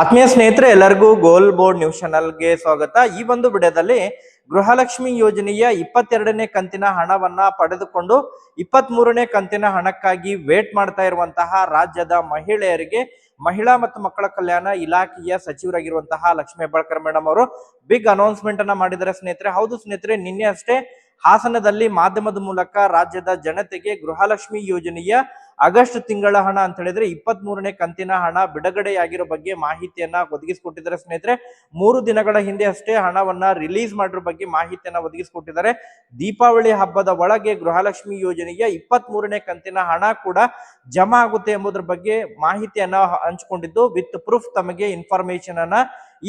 ಆತ್ಮೀಯ ಸ್ನೇಹಿತರೆ, ಎಲ್ಲರಿಗೂ ಗೋಲ್ ಬೋರ್ಡ್ ನ್ಯೂಸ್ ಚಾನಲ್ಗೆ ಸ್ವಾಗತ. ಈ ಒಂದು ವಿಡಿಯೋದಲ್ಲಿ ಗೃಹಲಕ್ಷ್ಮಿ ಯೋಜನೆಯ ಇಪ್ಪತ್ತೆರಡನೇ ಕಂತಿನ ಹಣವನ್ನ ಪಡೆದುಕೊಂಡು ಇಪ್ಪತ್ತ್ ಮೂರನೇ ಕಂತಿನ ಹಣಕ್ಕಾಗಿ ವೇಟ್ ಮಾಡ್ತಾ ಇರುವಂತಹ ರಾಜ್ಯದ ಮಹಿಳೆಯರಿಗೆ ಮಹಿಳಾ ಮತ್ತು ಮಕ್ಕಳ ಕಲ್ಯಾಣ ಇಲಾಖೆಯ ಸಚಿವರಾಗಿರುವಂತಹ ಲಕ್ಷ್ಮೀ ಹೆಬ್ಬಾಳ್ಕರ್ ಮೇಡಮ್ ಅವರು ಬಿಗ್ ಅನೌನ್ಸ್ಮೆಂಟ್ ಅನ್ನ ಮಾಡಿದ್ದಾರೆ ಸ್ನೇಹಿತರೆ. ಹೌದು ಸ್ನೇಹಿತರೆ, ನಿನ್ನೆ ಅಷ್ಟೇ ಹಾಸನದಲ್ಲಿ ಮಾಧ್ಯಮದ ಮೂಲಕ ರಾಜ್ಯದ ಜನತೆಗೆ ಗೃಹಲಕ್ಷ್ಮಿ ಯೋಜನೆಯ ಆಗಸ್ಟ್ ತಿಂಗಳ ಹಣ ಅಂತ ಹೇಳಿದ್ರೆ ಇಪ್ಪತ್ತ್ ಮೂರನೇ ಕಂತಿನ ಹಣ ಬಿಡುಗಡೆಯಾಗಿರೋ ಬಗ್ಗೆ ಮಾಹಿತಿಯನ್ನ ಒದಗಿಸಿಕೊಟ್ಟಿದ್ದಾರೆ ಸ್ನೇಹಿತರೆ. ಮೂರು ದಿನಗಳ ಹಿಂದೆ ಅಷ್ಟೇ ಹಣವನ್ನ ರಿಲೀಸ್ ಮಾಡಿರೋ ಬಗ್ಗೆ ಮಾಹಿತಿಯನ್ನ ಒದಗಿಸಿಕೊಟ್ಟಿದ್ದಾರೆ. ದೀಪಾವಳಿ ಹಬ್ಬದ ಒಳಗೆ ಗೃಹಲಕ್ಷ್ಮಿ ಯೋಜನೆಯ ಇಪ್ಪತ್ತ್ ಮೂರನೇ ಕಂತಿನ ಹಣ ಕೂಡ ಜಮಾ ಆಗುತ್ತೆ ಎಂಬುದರ ಬಗ್ಗೆ ಮಾಹಿತಿಯನ್ನ ಹಂಚಿಕೊಂಡಿದ್ದು, ವಿತ್ ಪ್ರೂಫ್ ತಮಗೆ ಇನ್ಫಾರ್ಮೇಶನ್ ಅನ್ನ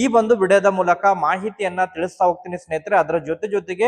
ಈ ಒಂದು ವಿಡಿಯೋದ ಮೂಲಕ ಮಾಹಿತಿಯನ್ನ ತಿಳಿಸ್ತಾ ಹೋಗ್ತೀನಿ ಸ್ನೇಹಿತರೆ. ಅದರ ಜೊತೆ ಜೊತೆಗೆ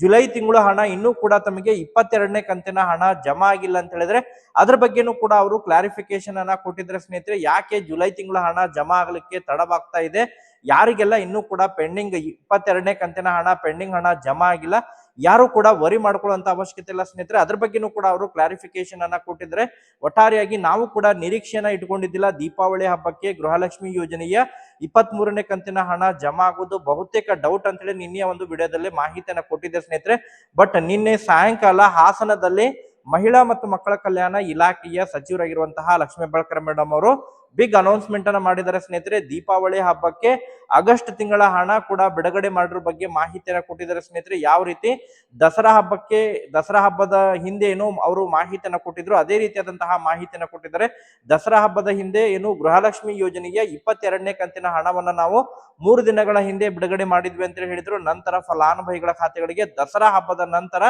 ಜುಲೈ ತಿಂಗಳ ಹಣ ಇನ್ನೂ ಕೂಡ ತಮಗೆ ಇಪ್ಪತ್ತೆರಡನೇ ಕಂತಿನ ಹಣ ಜಮಾ ಆಗಿಲ್ಲ ಅಂತ ಹೇಳಿದ್ರೆ ಅದ್ರ ಬಗ್ಗೆನೂ ಕೂಡ ಅವರು ಕ್ಲಾರಿಫಿಕೇಶನ್ ಅನ್ನ ಕೊಟ್ಟಿದ್ರೆ ಸ್ನೇಹಿತರೆ, ಯಾಕೆ ಜುಲೈ ತಿಂಗಳ ಹಣ ಜಮಾ ಆಗ್ಲಿಕ್ಕೆ ತಡವಾಗ್ತಾ ಇದೆ? ಯಾರಿಗೆಲ್ಲ ಇನ್ನೂ ಕೂಡ ಪೆಂಡಿಂಗ್ ಇಪ್ಪತ್ತೆರಡನೇ ಕಂತಿನ ಹಣ ಪೆಂಡಿಂಗ್ ಹಣ ಜಮಾ ಆಗಿಲ್ಲ? ಯಾರು ಕೂಡ ವರಿ ಮಾಡ್ಕೊಳ್ಳುವಂತ ಅವಶ್ಯಕತೆ ಇಲ್ಲ ಸ್ನೇಹಿತರೆ. ಅದ್ರ ಬಗ್ಗೆನೂ ಕೂಡ ಅವರು ಕ್ಲಾರಿಫಿಕೇಶನ್ ಅನ್ನ ಕೊಟ್ಟಿದ್ರೆ, ಒಟ್ಟಾರೆಯಾಗಿ ನಾವು ಕೂಡ ನಿರೀಕ್ಷೆನ ಇಟ್ಕೊಂಡಿದ್ದಿಲ್ಲ ದೀಪಾವಳಿ ಹಬ್ಬಕ್ಕೆ ಗೃಹಲಕ್ಷ್ಮಿ ಯೋಜನೆಯ ಇಪ್ಪತ್ತ್ ಮೂರನೇ ಕಂತಿನ ಹಣ ಜಮಾ ಆಗೋದು ಬಹುತೇಕ ಡೌಟ್ ಅಂತೇಳಿ ನಿನ್ನೆಯ ಒಂದು ವಿಡಿಯೋದಲ್ಲಿ ಮಾಹಿತಿಯನ್ನ ಕೊಟ್ಟಿದ್ದೆ ಸ್ನೇಹಿತರೆ. ಬಟ್ ನಿನ್ನೆ ಸಾಯಂಕಾಲ ಹಾಸನದಲ್ಲಿ ಮಹಿಳಾ ಮತ್ತು ಮಕ್ಕಳ ಕಲ್ಯಾಣ ಇಲಾಖೆಯ ಸಚಿವರಾಗಿರುವಂತಹ ಲಕ್ಷ್ಮೀ ಬಳಕರ ಮೇಡಮ್ ಅವರು ಬಿಗ್ ಅನೌನ್ಸ್ಮೆಂಟ್ ಅನ್ನ ಮಾಡಿದ್ದಾರೆ ಸ್ನೇಹಿತರೆ. ದೀಪಾವಳಿ ಹಬ್ಬಕ್ಕೆ ಆಗಸ್ಟ್ ತಿಂಗಳ ಹಣ ಕೂಡ ಬಿಡುಗಡೆ ಮಾಡಿರೋ ಬಗ್ಗೆ ಮಾಹಿತಿಯನ್ನ ಕೊಟ್ಟಿದ್ದಾರೆ ಸ್ನೇಹಿತರೆ. ಯಾವ ರೀತಿ? ದಸರಾ ಹಬ್ಬಕ್ಕೆ, ದಸರಾ ಹಬ್ಬದ ಹಿಂದೆ ಏನು ಅವರು ಮಾಹಿತಿಯನ್ನ ಕೊಟ್ಟಿದ್ರು. ಅದೇ ರೀತಿಯಾದಂತಹ ಮಾಹಿತಿಯನ್ನ ಕೊಟ್ಟಿದ್ದಾರೆ. ದಸರಾ ಹಬ್ಬದ ಹಿಂದೆ ಏನು ಗೃಹಲಕ್ಷ್ಮಿ ಯೋಜನೆಗೆ ಇಪ್ಪತ್ತೆರಡನೇ ಕಂತಿನ ಹಣವನ್ನ ನಾವು ಮೂರು ದಿನಗಳ ಹಿಂದೆ ಬಿಡುಗಡೆ ಮಾಡಿದ್ವಿ ಅಂತ ಹೇಳಿದ್ರು. ನಂತರ ಫಲಾನುಭವಿಗಳ ಖಾತೆಗಳಿಗೆ ದಸರಾ ಹಬ್ಬದ ನಂತರ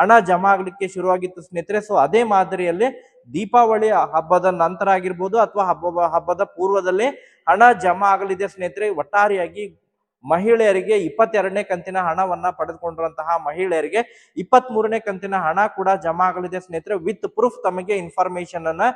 ಹಣ ಜಮಾ ಆಗ್ಲಿಕ್ಕೆ ಶುರುವಾಗಿತ್ತು ಸ್ನೇಹಿತರೆ. ಸೊ ಅದೇ ಮಾದರಿಯಲ್ಲಿ ದೀಪಾವಳಿ ಹಬ್ಬದ ನಂತರ ಆಗಿರ್ಬೋದು ಅಥವಾ ಹಬ್ಬ ಹಬ್ಬದ ಪೂರ್ವದಲ್ಲಿ ಹಣ ಜಮಾ ಆಗಲಿದೆ ಸ್ನೇಹಿತರೆ. ಒಟ್ಟಾರೆಯಾಗಿ ಮಹಿಳೆಯರಿಗೆ ಇಪ್ಪತ್ತೆರಡನೇ ಕಂತಿನ ಹಣವನ್ನ ಪಡೆದುಕೊಂಡಿರುವಂತಹ ಮಹಿಳೆಯರಿಗೆ ಇಪ್ಪತ್ತ್ ಮೂರನೇ ಕಂತಿನ ಹಣ ಕೂಡ ಜಮಾ ಆಗಲಿದೆ. ಸ್ನೇಹಿತರೆ, ವಿತ್ ಪ್ರೂಫ್ ತಮಗೆ ಇನ್ಫಾರ್ಮೇಶನ್ ಅನ್ನ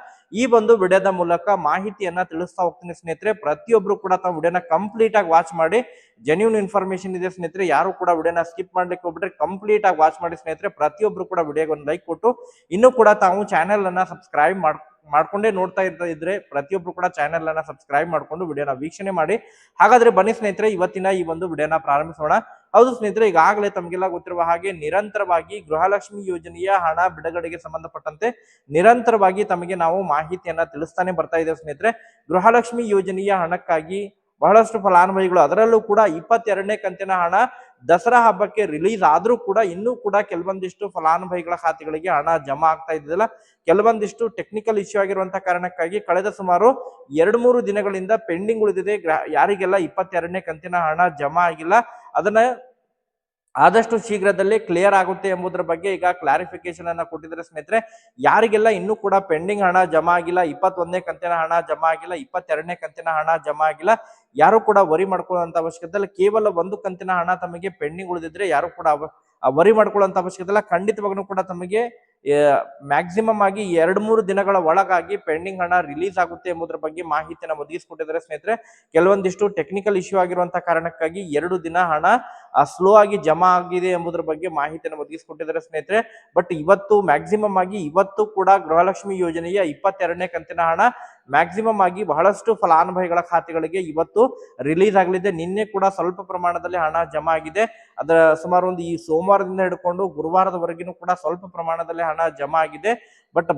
ಈ ಒಂದು ವಿಡಿಯೋದ ಮೂಲಕ ಮಾಹಿತಿಯನ್ನ ತಿಳಿಸ್ತಾ ಹೋಗ್ತೀನಿ ಸ್ನೇಹಿತರೆ. ಪ್ರತಿಯೊಬ್ರು ಕೂಡ ತಾವು ವಿಡಿಯೋನ ಕಂಪ್ಲೀಟ್ ಆಗಿ ವಾಚ್ ಮಾಡಿ ಜೆನ್ಯೂನ್ ಇನ್ಫಾರ್ಮೇಶನ್ ಇದೆ ಸ್ನೇಹಿತರೆ. ಯಾರು ಕೂಡ ವಿಡಿಯೋನ ಸ್ಕಿಪ್ ಮಾಡ್ಲಿಕ್ಕೆ ಹೋಗ್ಬಿಟ್ರೆ ಕಂಪ್ಲೀಟ್ ಆಗಿ ವಾಚ್ ಮಾಡಿ ಸ್ನೇಹಿತರೆ. ಪ್ರತಿಯೊಬ್ರು ಕೂಡ ವಿಡಿಯೋಗೆ ಒಂದು ಲೈಕ್ ಕೊಟ್ಟು, ಇನ್ನೂ ಕೂಡ ತಾವು ಚಾನೆಲ್ ಅನ್ನ ಸಬ್ಸ್ಕ್ರೈಬ್ ಮಾಡ್ ಮಾಡ್ಕೊಂಡೇ ನೋಡ್ತಾ ಇರ್ತಾ ಇದ್ರೆ ಪ್ರತಿಯೊಬ್ರು ಕೂಡ ಚಾನೆಲ್ ಅನ್ನ ಸಬ್ಸ್ಕ್ರೈಬ್ ಮಾಡ್ಕೊಂಡು ವಿಡಿಯೋನ ವೀಕ್ಷಣೆ ಮಾಡಿ. ಹಾಗಾದ್ರೆ ಬನ್ನಿ ಸ್ನೇಹಿತರೆ, ಇವತ್ತಿನ ಈ ಒಂದು ವಿಡಿಯೋನ ಪ್ರಾರಂಭಿಸೋಣ. ಹೌದು ಸ್ನೇಹಿತರೆ, ಈಗಾಗಲೇ ತಮಗೆಲ್ಲ ಗೊತ್ತಿರುವ ಹಾಗೆ ನಿರಂತರವಾಗಿ ಗೃಹಲಕ್ಷ್ಮಿ ಯೋಜನೆಯ ಹಣ ಬಿಡುಗಡೆಗೆ ಸಂಬಂಧಪಟ್ಟಂತೆ ನಿರಂತರವಾಗಿ ತಮಗೆ ನಾವು ಮಾಹಿತಿಯನ್ನ ತಿಳಿಸ್ತಾನೆ ಬರ್ತಾ ಇದ್ದೇವೆ ಸ್ನೇಹಿತರೆ. ಗೃಹಲಕ್ಷ್ಮಿ ಯೋಜನೆಯ ಹಣಕ್ಕಾಗಿ ಬಹಳಷ್ಟು ಫಲಾನುಭವಿಗಳು ಅದರಲ್ಲೂ ಕೂಡ ಇಪ್ಪತ್ತೆರಡನೇ ಕಂತಿನ ಹಣ ದಸರಾ ಹಬ್ಬಕ್ಕೆ ರಿಲೀಸ್ ಆದರೂ ಕೂಡ ಇನ್ನೂ ಕೂಡ ಕೆಲವೊಂದಿಷ್ಟು ಫಲಾನುಭವಿಗಳ ಖಾತೆಗಳಿಗೆ ಹಣ ಜಮಾ ಆಗ್ತಾ ಇದ್ದಿಲ್ಲ ಕೆಲವೊಂದಿಷ್ಟು ಟೆಕ್ನಿಕಲ್ ಇಶ್ಯೂ ಆಗಿರುವಂತಹ ಕಾರಣಕ್ಕಾಗಿ ಕಳೆದ ಸುಮಾರು ಎರಡು ಮೂರು ದಿನಗಳಿಂದ ಪೆಂಡಿಂಗ್ ಉಳಿದಿದೆ. ಯಾರಿಗೆಲ್ಲ ಇಪ್ಪತ್ತೆರಡನೇ ಕಂತಿನ ಹಣ ಜಮಾ ಆಗಿಲ್ಲ. ಅದನ್ನ ಆದಷ್ಟು ಶೀಘ್ರದಲ್ಲೇ ಕ್ಲಿಯರ್ ಆಗುತ್ತೆ ಎಂಬುದರ ಬಗ್ಗೆ ಈಗ ಕ್ಲಾರಿಫಿಕೇಶನ್ ಅನ್ನ ಕೊಟ್ಟಿದ್ರೆ ಸ್ನೇಹಿತರೆ, ಯಾರಿಗೆಲ್ಲ ಇನ್ನೂ ಕೂಡ ಪೆಂಡಿಂಗ್ ಹಣ ಜಮಾ ಆಗಿಲ್ಲ, ಇಪ್ಪತ್ತೊಂದನೇ ಕಂತಿನ ಹಣ ಜಮಾ ಆಗಿಲ್ಲ, ಇಪ್ಪತ್ತೆರಡನೇ ಕಂತಿನ ಹಣ ಜಮಾ ಆಗಿಲ್ಲ, ಯಾರು ಕೂಡ ವರಿ ಮಾಡ್ಕೊಳ್ಳುವಂತ ಅವಶ್ಯಕತೆ ಇಲ್ಲ. ಕೇವಲ ಒಂದು ಕಂತಿನ ಹಣ ತಮಗೆ ಪೆಂಡಿಂಗ್ ಉಳಿದಿದ್ರೆ ಯಾರು ಕೂಡ ವರಿ ಮಾಡ್ಕೊಳ್ಳುವಂತ ಅವಶ್ಯಕತೆ ಇಲ್ಲ. ಖಂಡಿತವಾಗ್ಲೂ ಕೂಡ ತಮಗೆ ಮ್ಯಾಕ್ಸಿಮಮ್ ಆಗಿ ಎರಡು ಮೂರು ದಿನಗಳ ಒಳಗಾಗಿ ಪೆಂಡಿಂಗ್ ಹಣ ರಿಲೀಸ್ ಆಗುತ್ತೆ ಎಂಬುದರ ಬಗ್ಗೆ ಮಾಹಿತಿಯನ್ನು ಒದಗಿಸಿಕೊಟ್ಟಿದ್ದಾರೆ ಸ್ನೇಹಿತರೆ. ಕೆಲವೊಂದಿಷ್ಟು ಟೆಕ್ನಿಕಲ್ ಇಶ್ಯೂ ಆಗಿರುವಂತಹ ಕಾರಣಕ್ಕಾಗಿ ಎರಡು ದಿನ ಹಣ ಸ್ಲೋ ಆಗಿ ಜಮಾ ಆಗಿದೆ ಎಂಬುದರ ಬಗ್ಗೆ ಮಾಹಿತಿಯನ್ನು ಒದಗಿಸಿಕೊಟ್ಟಿದ್ದಾರೆ ಸ್ನೇಹಿತರೆ. ಬಟ್ ಇವತ್ತು ಮ್ಯಾಕ್ಸಿಮಮ್ ಆಗಿ ಇವತ್ತು ಕೂಡ ಗೃಹಲಕ್ಷ್ಮಿ ಯೋಜನೆಯ ಇಪ್ಪತ್ತೆರಡನೇ ಕಂತಿನ ಹಣ ಮ್ಯಾಕ್ಸಿಮಮ್ ಆಗಿ ಬಹಳಷ್ಟು ಫಲಾನುಭವಿಗಳ ಖಾತೆಗಳಿಗೆ ಇವತ್ತು ರಿಲೀಸ್ ಆಗಲಿದೆ. ನಿನ್ನೆ ಕೂಡ ಸ್ವಲ್ಪ ಪ್ರಮಾಣದಲ್ಲಿ ಹಣ ಜಮಾ ಆಗಿದೆ. ಅದರ ಸುಮಾರು ಒಂದು ಈ ಸೋಮವಾರದಿಂದ ಹಿಡ್ಕೊಂಡು ಗುರುವಾರದವರೆಗೂ ಕೂಡ ಸ್ವಲ್ಪ ಪ್ರಮಾಣದಲ್ಲಿ ಹಣ ಜಮಾ ಆಗಿದೆ. ಬಟ್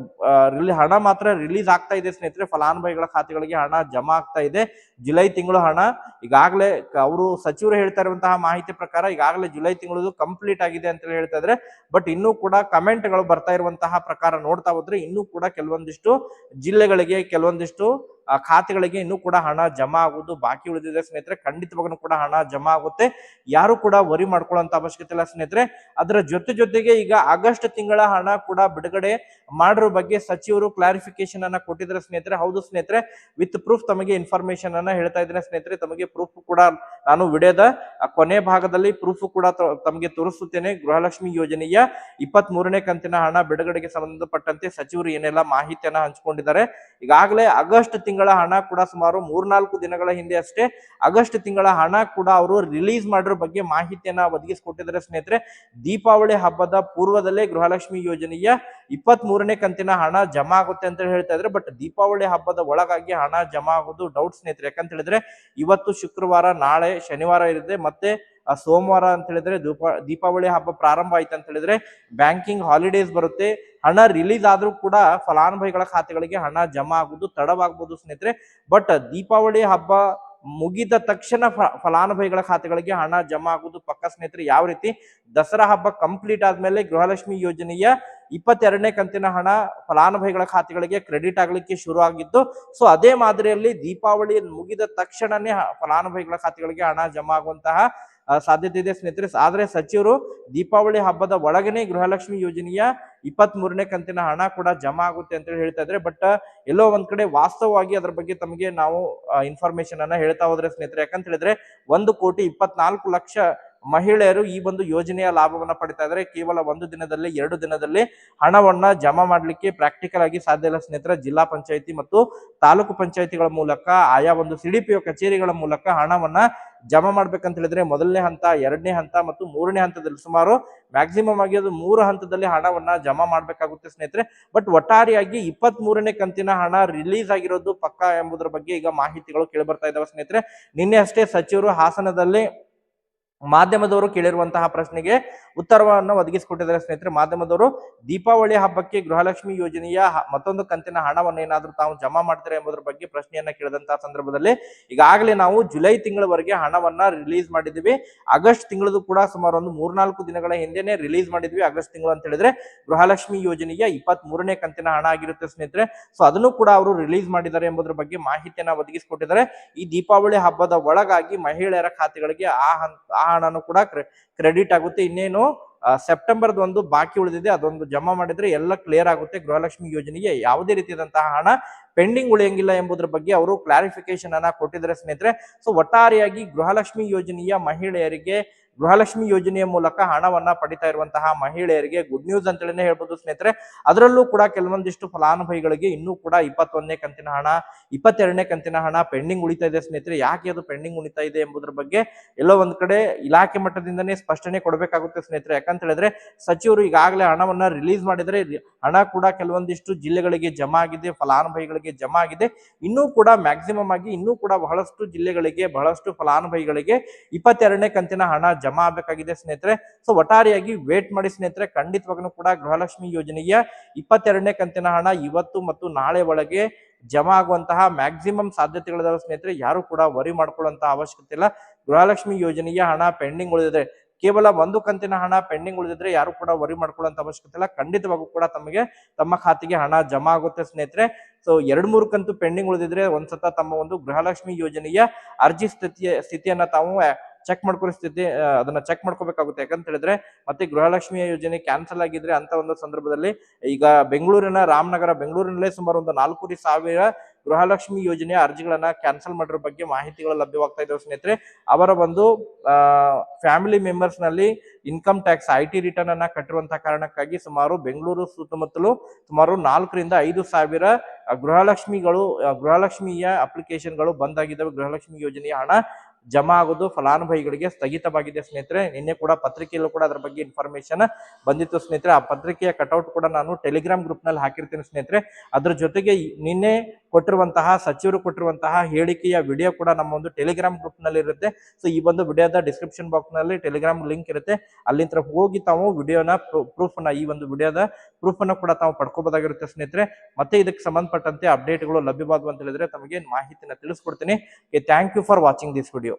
ರಿಲಿ, ಹಣ ಮಾತ್ರ ರಿಲೀಸ್ ಆಗ್ತಾ ಇದೆ ಸ್ನೇಹಿತರೆ. ಫಲಾನುಭವಿಗಳ ಖಾತೆಗಳಿಗೆ ಹಣ ಜಮಾ ಆಗ್ತಾ ಇದೆ. ಜುಲೈ ತಿಂಗಳು ಹಣ. ಈಗಾಗಲೇ ಅವರು ಸಚಿವರು ಹೇಳ್ತಾ ಇರುವಂತಹ ಮಾಹಿತಿ ಪ್ರಕಾರ ಈಗಾಗಲೇ ಜುಲೈ ತಿಂಗಳದು ಕಂಪ್ಲೀಟ್ ಆಗಿದೆ ಅಂತ ಹೇಳ್ತಾ ಇದ್ರೆ ಬಟ್ ಇನ್ನೂ ಕೂಡ ಕಮೆಂಟ್ಗಳು ಬರ್ತಾ ಇರುವಂತಹ ಪ್ರಕಾರ ನೋಡ್ತಾ ಹೋದ್ರೆ ಇನ್ನೂ ಕೂಡ ಕೆಲವೊಂದಿಷ್ಟು ಜಿಲ್ಲೆಗಳಿಗೆ ಕೆಲವೊಂದಿಷ್ಟು ಖಾತೆಗಳಿಗೆ ಇನ್ನೂ ಕೂಡ ಹಣ ಜಮಾ ಆಗುವುದು ಬಾಕಿ ಉಳಿದಿದೆ ಸ್ನೇಹಿತರೆ. ಖಂಡಿತವಾಗೂ ಕೂಡ ಹಣ ಜಮಾ ಆಗುತ್ತೆ. ಯಾರು ಕೂಡ ವರಿ ಮಾಡ್ಕೊಳ್ಳುವಂತ ಅವಶ್ಯಕತೆ ಇಲ್ಲ ಸ್ನೇಹಿತರೆ. ಅದರ ಜೊತೆ ಜೊತೆಗೆ ಈಗ ಆಗಸ್ಟ್ ತಿಂಗಳ ಹಣ ಕೂಡ ಬಿಡುಗಡೆ ಮಾಡಿರೋ ಬಗ್ಗೆ ಸಚಿವರು ಕ್ಲಾರಿಫಿಕೇಶನ್ ಅನ್ನ ಕೊಟ್ಟಿದ್ದಾರೆ ಸ್ನೇಹಿತರೆ. ಹೌದು ಸ್ನೇಹಿತರೆ ವಿತ್ ಪ್ರೂಫ್ ತಮಗೆ ಇನ್ಫಾರ್ಮೇಶನ್ ಅನ್ನ ಹೇಳ್ತಾ ಇದ್ದೇನೆ ಸ್ನೇಹಿತರೆ. ತಮಗೆ ಪ್ರೂಫ್ ಕೂಡ ನಾನು ವಿಡಿಯೋದ ಕೊನೆ ಭಾಗದಲ್ಲಿ ಪ್ರೂಫ್ ಕೂಡ ತಮಗೆ ತೋರಿಸುತ್ತೇನೆ. ಗೃಹಲಕ್ಷ್ಮಿ ಯೋಜನೆಯ ಇಪ್ಪತ್ತ್ ಮೂರನೇ ಕಂತಿನ ಹಣ ಬಿಡುಗಡೆಗೆ ಸಂಬಂಧಪಟ್ಟಂತೆ ಸಚಿವರು ಏನೆಲ್ಲ ಮಾಹಿತಿಯನ್ನ ಹಂಚಿಕೊಂಡಿದ್ದಾರೆ. ಈಗಾಗಲೇ ಆಗಸ್ಟ್ ತಿಂಗಳ ಹಣ ಕೂಡ ಸುಮಾರು ಮೂರ್ನಾಲ್ಕು ದಿನಗಳ ಹಿಂದೆ ಅಷ್ಟೇ ಆಗಸ್ಟ್ ತಿಂಗಳ ಹಣ ಕೂಡ ಅವರು ರಿಲೀಸ್ ಮಾಡಿರೋ ಬಗ್ಗೆ ಮಾಹಿತಿಯನ್ನ ಒದಗಿಸಿಕೊಟ್ಟಿದ್ದಾರೆ ಸ್ನೇಹಿತರೆ. ದೀಪಾವಳಿ ಹಬ್ಬದ ಪೂರ್ವದಲ್ಲೇ ಗೃಹಲಕ್ಷ್ಮಿ ಯೋಜನೆಯ ಇಪ್ಪತ್ತ್ ಮೂರನೇ ಕಂತಿನ ಹಣ ಜಮಾ ಆಗುತ್ತೆ ಅಂತ ಹೇಳ್ತಾ ಇದ್ರೆ ಬಟ್ ದೀಪಾವಳಿ ಹಬ್ಬದ ಒಳಗಾಗಿ ಹಣ ಜಮಾ ಆಗೋದು ಡೌಟ್ ಸ್ನೇಹಿತರೆ. ಯಾಕಂತ ಹೇಳಿದ್ರೆ ಇವತ್ತು ಶುಕ್ರವಾರ, ನಾಳೆ ಶನಿವಾರ ಇರುತ್ತೆ. ಮತ್ತೆ ಆ ಸೋಮವಾರ ಅಂತ ಹೇಳಿದ್ರೆ ದೀಪ, ದೀಪಾವಳಿ ಹಬ್ಬ ಪ್ರಾರಂಭ ಆಯ್ತು ಅಂತ ಹೇಳಿದ್ರೆ ಬ್ಯಾಂಕಿಂಗ್ ಹಾಲಿಡೇಸ್ ಬರುತ್ತೆ. ಹಣ ರಿಲೀಸ್ ಆದ್ರೂ ಕೂಡ ಫಲಾನುಭವಿಗಳ ಖಾತೆಗಳಿಗೆ ಹಣ ಜಮಾ ಆಗುವುದು ತಡವಾಗಬಹುದು ಸ್ನೇಹಿತರೆ. ಬಟ್ ದೀಪಾವಳಿ ಹಬ್ಬ ಮುಗಿದ ತಕ್ಷಣ ಫಲಾನುಭವಿಗಳ ಖಾತೆಗಳಿಗೆ ಹಣ ಜಮಾ ಆಗುವುದು ಪಕ್ಕ ಸ್ನೇಹಿತರೆ ಯಾವ ರೀತಿ? ದಸರಾ ಹಬ್ಬ ಕಂಪ್ಲೀಟ್ ಆದ್ಮೇಲೆ ಗೃಹಲಕ್ಷ್ಮಿ ಯೋಜನೆಯ ಇಪ್ಪತ್ತೆರಡನೇ ಕಂತಿನ ಹಣ ಫಲಾನುಭವಿಗಳ ಖಾತೆಗಳಿಗೆ ಕ್ರೆಡಿಟ್ ಆಗಲಿಕ್ಕೆ ಶುರು ಆಗಿದ್ದು ಸೊ ಅದೇ ಮಾದರಿಯಲ್ಲಿ ದೀಪಾವಳಿ ಮುಗಿದ ತಕ್ಷಣನೇ ಫಲಾನುಭವಿಗಳ ಖಾತೆಗಳಿಗೆ ಹಣ ಜಮಾ ಆಗುವಂತಹ ಸಾಧ್ಯತೆ ಇದೆ ಸ್ನೇಹಿತರೆ. ಆದ್ರೆ ಸಚಿವರು ದೀಪಾವಳಿ ಹಬ್ಬದ ಒಳಗನೆ ಗೃಹಲಕ್ಷ್ಮಿ ಯೋಜನೆಯ ಇಪ್ಪತ್ತ್ ಮೂರನೇ ಕಂತಿನ ಹಣ ಕೂಡ ಜಮಾ ಆಗುತ್ತೆ ಅಂತ ಹೇಳಿ ಹೇಳ್ತಾ ಇದ್ರೆ ಬಟ್, ಎಲ್ಲೋ ಒಂದ್ ಕಡೆ ವಾಸ್ತವವಾಗಿ ಅದ್ರ ಬಗ್ಗೆ ತಮಗೆ ನಾವು ಇನ್ಫಾರ್ಮೇಶನ್ ಅನ್ನ ಹೇಳ್ತಾ ಹೋದ್ರೆ ಸ್ನೇಹಿತರೆ, ಯಾಕಂತ ಹೇಳಿದ್ರೆ ಒಂದು ಕೋಟಿ ಇಪ್ಪತ್ನಾಲ್ಕು ಲಕ್ಷ ಮಹಿಳೆಯರು ಈ ಒಂದು ಯೋಜನೆಯ ಲಾಭವನ್ನ ಪಡಿತಾ ಇದ್ದಾರೆ. ಕೇವಲ ಒಂದು ದಿನದಲ್ಲಿ, ಎರಡು ದಿನದಲ್ಲಿ ಹಣವನ್ನ ಜಮಾ ಮಾಡಲಿಕ್ಕೆ ಪ್ರಾಕ್ಟಿಕಲ್ ಆಗಿ ಸಾಧ್ಯ ಇಲ್ಲ ಸ್ನೇಹಿತರೆ. ಜಿಲ್ಲಾ ಪಂಚಾಯತಿ ಮತ್ತು ತಾಲೂಕು ಪಂಚಾಯತಿಗಳ ಮೂಲಕ ಆಯಾ ಒಂದು ಸಿಡಿಪಿಒ ಕಚೇರಿಗಳ ಮೂಲಕ ಹಣವನ್ನ ಜಮಾ ಮಾಡ್ಬೇಕಂತ ಹೇಳಿದ್ರೆ ಮೊದಲನೇ ಹಂತ, ಎರಡನೇ ಹಂತ ಮತ್ತು ಮೂರನೇ ಹಂತದಲ್ಲಿ ಸುಮಾರು ಮ್ಯಾಕ್ಸಿಮಮ್ ಆಗಿ ಅದು ಮೂರು ಹಂತದಲ್ಲಿ ಹಣವನ್ನ ಜಮಾ ಮಾಡ್ಬೇಕಾಗುತ್ತೆ ಸ್ನೇಹಿತರೆ. ಬಟ್ ಒಟ್ಟಾರೆಯಾಗಿ ಇಪ್ಪತ್ತ್ ಕಂತಿನ ಹಣ ರಿಲೀಸ್ ಆಗಿರೋದು ಪಕ್ಕ ಎಂಬುದರ ಬಗ್ಗೆ ಈಗ ಮಾಹಿತಿಗಳು ಕೇಳಿ ಬರ್ತಾ ಇದಾವೆ ಸ್ನೇಹಿತರೆ. ನಿನ್ನೆ ಅಷ್ಟೇ ಸಚಿವರು ಹಾಸನದಲ್ಲಿ ಮಾಧ್ಯಮದವರು ಕೇಳಿರುವಂತಹ ಪ್ರಶ್ನೆಗೆ ಉತ್ತರವನ್ನು ಒದಗಿಸಿಕೊಟ್ಟಿದ್ದಾರೆ ಸ್ನೇಹಿತರೆ. ಮಾಧ್ಯಮದವರು ದೀಪಾವಳಿ ಹಬ್ಬಕ್ಕೆ ಗೃಹಲಕ್ಷ್ಮಿ ಯೋಜನೆಯ ಮತ್ತೊಂದು ಕಂತಿನ ಹಣವನ್ನು ಏನಾದರೂ ತಾವು ಜಮಾ ಮಾಡ್ತಾರೆ ಎಂಬುದರ ಬಗ್ಗೆ ಪ್ರಶ್ನೆಯನ್ನ ಕೇಳಿದಂತಹ ಸಂದರ್ಭದಲ್ಲಿ ಈಗಾಗಲೇ ನಾವು ಜುಲೈ ತಿಂಗಳವರೆಗೆ ಹಣವನ್ನ ರಿಲೀಸ್ ಮಾಡಿದ್ವಿ ಆಗಸ್ಟ್ ತಿಂಗಳದು ಕೂಡ ಸುಮಾರು ಒಂದು ಮೂರ್ನಾಲ್ಕು ದಿನಗಳ ಹಿಂದೆನೆ ರಿಲೀಸ್ ಮಾಡಿದ್ವಿ ಆಗಸ್ಟ್ ತಿಂಗಳು ಅಂತ ಹೇಳಿದ್ರೆ. ಗೃಹಲಕ್ಷ್ಮಿ ಯೋಜನೆಯ ಇಪ್ಪತ್ತ್ ಮೂರನೇ ಕಂತಿನ ಹಣ ಆಗಿರುತ್ತೆ ಸ್ನೇಹಿತರೆ. ಸೊ ಅದನ್ನು ಕೂಡ ಅವರು ರಿಲೀಸ್ ಮಾಡಿದ್ದಾರೆ ಎಂಬುದರ ಬಗ್ಗೆ ಮಾಹಿತಿಯನ್ನ ಒದಗಿಸಿಕೊಟ್ಟಿದ್ದಾರೆ. ಈ ದೀಪಾವಳಿ ಹಬ್ಬದ ಒಳಗಾಗಿ ಮಹಿಳೆಯರ ಖಾತೆಗಳಿಗೆ ಆ ಹಣ ಆ ಹಣನು ಕೂಡ ಕ್ರೆಡಿಟ್ ಆಗುತ್ತೆ. ಇನ್ನೇನು ಸೆಪ್ಟೆಂಬರ್ ಒಂದು ಬಾಕಿ ಉಳಿದಿದೆ, ಅದೊಂದು ಜಮಾ ಮಾಡಿದ್ರೆ ಎಲ್ಲ ಕ್ಲಿಯರ್ ಆಗುತ್ತೆ. ಗೃಹಲಕ್ಷ್ಮಿ ಯೋಜನೆಗೆ ಯಾವುದೇ ರೀತಿಯಾದಂತಹ ಹಣ ಪೆಂಡಿಂಗ್ ಉಳಿಯಂಗಿಲ್ಲ ಎಂಬುದರ ಬಗ್ಗೆ ಅವರು ಕ್ಲಾರಿಫಿಕೇಶನ್ ಅನ್ನ ಕೊಟ್ಟಿದ್ದಾರೆ ಸ್ನೇಹಿತರೆ. ಸೊ ಒಟ್ಟಾರೆಯಾಗಿ ಗೃಹಲಕ್ಷ್ಮಿ ಯೋಜನೆಯ ಮಹಿಳೆಯರಿಗೆ ಗೃಹಲಕ್ಷ್ಮಿ ಯೋಜನೆಯ ಮೂಲಕ ಹಣವನ್ನ ಪಡಿತಾ ಇರುವಂತಹ ಮಹಿಳೆಯರಿಗೆ ಗುಡ್ ನ್ಯೂಸ್ ಅಂತೇಳಿನೇ ಹೇಳ್ಬೋದು ಸ್ನೇಹಿತರೆ. ಅದರಲ್ಲೂ ಕೂಡ ಕೆಲವೊಂದಿಷ್ಟು ಫಲಾನುಭವಿಗಳಿಗೆ ಇನ್ನೂ ಕೂಡ ಇಪ್ಪತ್ತೊಂದನೇ ಕಂತಿನ ಹಣ, ಇಪ್ಪತ್ತೆರಡನೇ ಕಂತಿನ ಹಣ ಪೆಂಡಿಂಗ್ ಉಳಿತಾ ಇದೆ ಸ್ನೇಹಿತರೆ. ಯಾಕೆ ಅದು ಪೆಂಡಿಂಗ್ ಉಳಿತಾ ಇದೆ ಎಂಬುದರ ಬಗ್ಗೆ ಎಲ್ಲೋ ಒಂದ್ ಕಡೆ ಇಲಾಖೆ ಮಟ್ಟದಿಂದನೇ ಸ್ಪಷ್ಟನೆ ಕೊಡಬೇಕಾಗುತ್ತೆ ಸ್ನೇಹಿತರೆ. ಯಾಕಂತ ಹೇಳಿದ್ರೆ ಸಚಿವರು ಈಗಾಗಲೇ ಹಣವನ್ನ ರಿಲೀಸ್ ಮಾಡಿದ್ರೆ ಹಣ ಕೂಡ ಕೆಲವೊಂದಿಷ್ಟು ಜಿಲ್ಲೆಗಳಿಗೆ ಜಮಾ ಆಗಿದೆ, ಫಲಾನುಭವಿಗಳಿಗೆ ಜಮಾ ಆಗಿದೆ. ಇನ್ನೂ ಕೂಡ ಮ್ಯಾಕ್ಸಿಮಮ್ ಆಗಿ ಇನ್ನೂ ಕೂಡ ಬಹಳಷ್ಟು ಜಿಲ್ಲೆಗಳಿಗೆ ಬಹಳಷ್ಟು ಫಲಾನುಭವಿಗಳಿಗೆ ಇಪ್ಪತ್ತೆರಡನೇ ಕಂತಿನ ಹಣ ಜಮಾ ಆಗಬೇಕಾಗಿದೆ ಸ್ನೇಹಿತರೆ. ಸೊ ಒಟ್ಟಾರೆಯಾಗಿ ವೇಟ್ ಮಾಡಿ ಸ್ನೇಹಿತರೆ, ಖಂಡಿತವಾಗ್ಲೂ ಕೂಡ ಗೃಹಲಕ್ಷ್ಮಿ ಯೋಜನೆಯ ಇಪ್ಪತ್ತೆರಡನೇ ಕಂತಿನ ಹಣ ಇವತ್ತು ಮತ್ತು ನಾಳೆ ಒಳಗೆ ಜಮಾ ಆಗುವಂತಹ ಮ್ಯಾಕ್ಸಿಮಮ್ ಸಾಧ್ಯತೆಗಳಿದಾವೆ ಸ್ನೇಹಿತರೆ. ಯಾರು ಕೂಡ ವರಿ ಮಾಡ್ಕೊಳ್ಳುವಂತಹ ಅವಶ್ಯಕತೆ ಇಲ್ಲ. ಗೃಹಲಕ್ಷ್ಮಿ ಯೋಜನೆಯ ಹಣ ಪೆಂಡಿಂಗ್ ಉಳಿದಿದೆ ಕೇವಲ ಒಂದು ಕಂತಿನ ಹಣ ಪೆಂಡಿಂಗ್ ಉಳಿದಿದ್ರೆ ಯಾರು ಕೂಡ ವರಿ ಮಾಡ್ಕೊಳ್ಳುವಂತ ಅವಶ್ಯಕತೆ ಇಲ್ಲ. ಖಂಡಿತವಾಗೂ ಕೂಡ ತಮಗೆ ತಮ್ಮ ಖಾತೆಗೆ ಹಣ ಜಮಾ ಆಗುತ್ತೆ ಸ್ನೇಹಿತರೆ. ಸೊ ಎರಡ್ ಮೂರು ಕಂತು ಪೆಂಡಿಂಗ್ ಉಳಿದಿದ್ರೆ ಒಂದ್ಸತ ತಮ್ಮ ಒಂದು ಗೃಹಲಕ್ಷ್ಮಿ ಯೋಜನೆಯ ಅರ್ಜಿ ಸ್ಥಿತಿಯ ಸ್ಥಿತಿಯನ್ನ ತಾವು ಚೆಕ್ ಮಾಡ್ಕೊಳ್ಳೋ ಸ್ಥಿತಿ ಅದನ್ನ ಚೆಕ್ ಮಾಡ್ಕೋಬೇಕಾಗುತ್ತೆ. ಯಾಕಂತ ಹೇಳಿದ್ರೆ, ಮತ್ತೆ ಗೃಹಲಕ್ಷ್ಮಿಯ ಯೋಜನೆ ಕ್ಯಾನ್ಸಲ್ ಆಗಿದ್ರೆ ಅಂತ ಒಂದು ಸಂದರ್ಭದಲ್ಲಿ ಈಗ ಬೆಂಗಳೂರಿನ ರಾಮನಗರ, ಬೆಂಗಳೂರಿನಲ್ಲೇ ಸುಮಾರು ಒಂದು ನಾಲ್ಕೂವರೆ ಸಾವಿರ ಗೃಹಲಕ್ಷ್ಮಿ ಯೋಜನೆಯ ಅರ್ಜಿಗಳನ್ನ ಕ್ಯಾನ್ಸಲ್ ಮಾಡಿರೋ ಬಗ್ಗೆ ಮಾಹಿತಿಗಳು ಲಭ್ಯವಾಗ್ತಾ ಇದಾವೆ ಸ್ನೇಹಿತರೆ. ಅವರ ಒಂದು family ಮೆಂಬರ್ಸ್ನಲ್ಲಿ income tax I T return ಅನ್ನ ಕಟ್ಟಿರುವಂತಹ ಕಾರಣಕ್ಕಾಗಿ ಸುಮಾರು ಬೆಂಗಳೂರು ಸುತ್ತಮುತ್ತಲು ಸುಮಾರು ನಾಲ್ಕರಿಂದ ಐದು ಸಾವಿರ ಗೃಹಲಕ್ಷ್ಮಿಗಳು ಗೃಹಲಕ್ಷ್ಮಿಯ ಅಪ್ಲಿಕೇಶನ್ಗಳು ಬಂದಾಗಿದ್ದಾವೆ ಗೃಹಲಕ್ಷ್ಮಿ ಯೋಜನೆಯ ಹಣ ಜಮಾ ಆಗೋದು ಫಲಾನುಭವಿಗಳಿಗೆ ಸ್ಥಗಿತವಾಗಿದೆ ಸ್ನೇಹಿತರೆ. ನಿನ್ನೆ ಕೂಡ ಪತ್ರಿಕೆಯಲ್ಲೂ ಕೂಡ ಅದರ ಬಗ್ಗೆ ಇನ್ಫಾರ್ಮೇಶನ್ ಬಂದಿತ್ತು ಸ್ನೇಹಿತರೆ. ಆ ಪತ್ರಿಕೆಯ ಕಟೌಟ್ ಕೂಡ ನಾನು ಟೆಲಿಗ್ರಾಮ್ ಗ್ರೂಪ್ನಲ್ಲಿ ಹಾಕಿರ್ತೀನಿ ಸ್ನೇಹಿತರೆ. ಅದ್ರ ಜೊತೆಗೆ ನಿನ್ನೆ ಕೊಟ್ಟಿರುವಂತಹ, ಸಚಿವರು ಕೊಟ್ಟಿರುವಂತಹ ಹೇಳಿಕೆಯ ವಿಡಿಯೋ ಕೂಡ ನಮ್ಮ ಒಂದು ಟೆಲಿಗ್ರಾಮ್ ಗ್ರೂಪ್ನಲ್ಲಿ ಇರುತ್ತೆ. ಸೊ ಈ ಒಂದು ವಿಡಿಯೋದ ಡಿಸ್ಕ್ರಿಪ್ಷನ್ ಬಾಕ್ಸ್ನಲ್ಲಿ ಟೆಲಿಗ್ರಾಮ್ ಲಿಂಕ್ ಇರುತ್ತೆ. ಅಲ್ಲಿಂದ ಹೋಗಿ ತಾವು ವಿಡಿಯೋನ ಪ್ರೂಫ್ನ ಈ ಒಂದು ವಿಡಿಯೋದ ಪ್ರೂಫ್ ಅನ್ನ ಕೂಡ ತಾವು ಪಡ್ಕೋಬಹುದಾಗಿರುತ್ತೆ ಸ್ನೇಹಿತರೆ. ಮತ್ತೆ ಇದಕ್ಕೆ ಸಂಬಂಧಪಟ್ಟಂತೆ ಅಪ್ಡೇಟ್ಗಳು ಲಭ್ಯವಾದವು ಅಂತ ಹೇಳಿದ್ರೆ ತಮಗೆ ಮಾಹಿತಿನ ತಿಳಿಸ್ಕೊಡ್ತೀನಿ. Thank you for watching this video